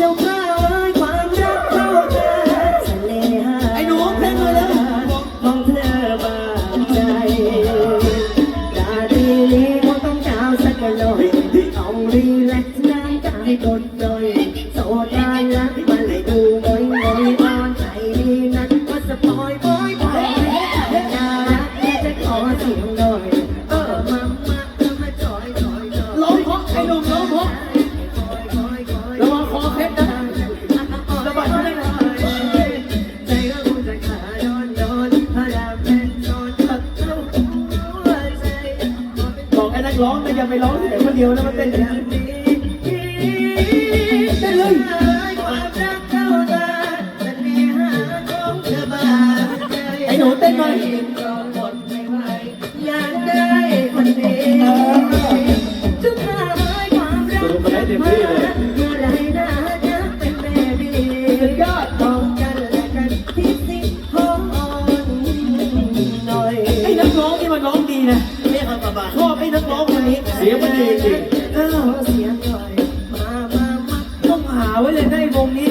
เจ้าข้าเอ้ยความรักเข้าเธอเสน่หาไอ้หนูเพลงมาแล้วของเธอบางใจดาดีลีคงต้องเจ้าสักหน่อยต้องรีแลกซ์น้ำกายกดดอยโสดารักมาเลยดูบอยบอยตอนใจดีนั้นก็สปอยบอยบอยน่ารักแค่จะขอเสียงหน่อย ร้องแต่อย่าไปร้องเสียงคนเดียวนะมันเป็นอย่างนี้เต้นเลยไอ้หนูเต้นหน่อย ชอบไอ้นักร้องคนนี้เสียงมันดีจริงเออเสียงหน่อยมามามาต้องหาไว้เลยในะไอ้วงนี้